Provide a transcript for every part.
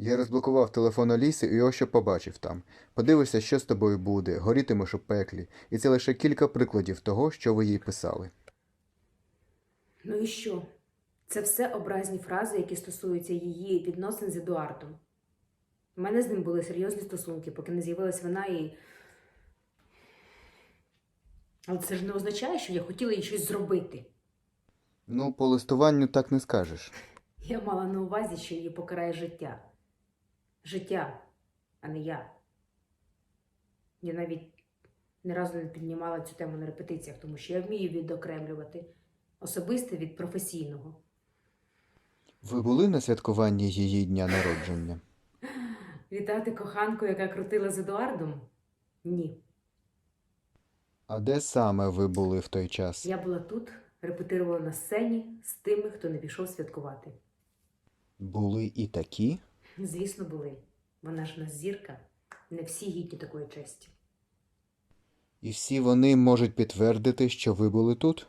Я розблокував телефон Аліси і ось що побачив там. Подивися, що з тобою буде, горітимеш у пеклі. І це лише кілька прикладів того, що ви їй писали. Ну і що? Це все образні фрази, які стосуються її відносин з Едуардом. У мене з ним були серйозні стосунки, поки не з'явилась вона і. Але це ж не означає, що я хотіла їй щось зробити. Ну, по листуванню так не скажеш. Я мала на увазі, що її покарає життя. Життя, а не я. Я навіть ні разу не піднімала цю тему на репетиціях, тому що я вмію відокремлювати особисте від професійного. Ви були на святкуванні її дня народження? Вітати коханку, яка крутила з Едуардом? Ні. А де саме ви були в той час? Я була тут, репетирувала на сцені з тими, хто не пішов святкувати. Були і такі? Звісно, були. Вона ж нас зірка, не всі гідні такої честі. І всі вони можуть підтвердити, що ви були тут?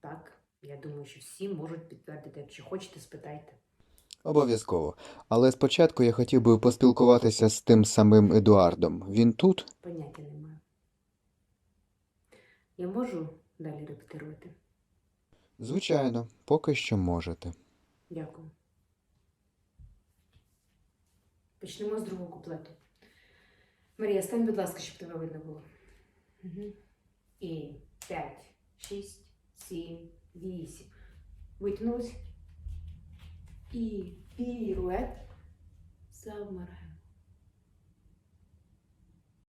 Так, я думаю, що всі можуть підтвердити. Якщо хочете, спитайте. Обов'язково. Але спочатку я хотів би поспілкуватися з тим самим Едуардом. Він тут? Поняття немає. Я можу далі репетирувати? Звичайно, поки що можете. Дякую. Почнемо з другого куплету. Марія, стань, будь ласка, щоб тебе видно було. Угу. І п'ять, шість, сім, вісім. Витягнулись. І пірует. Завмер.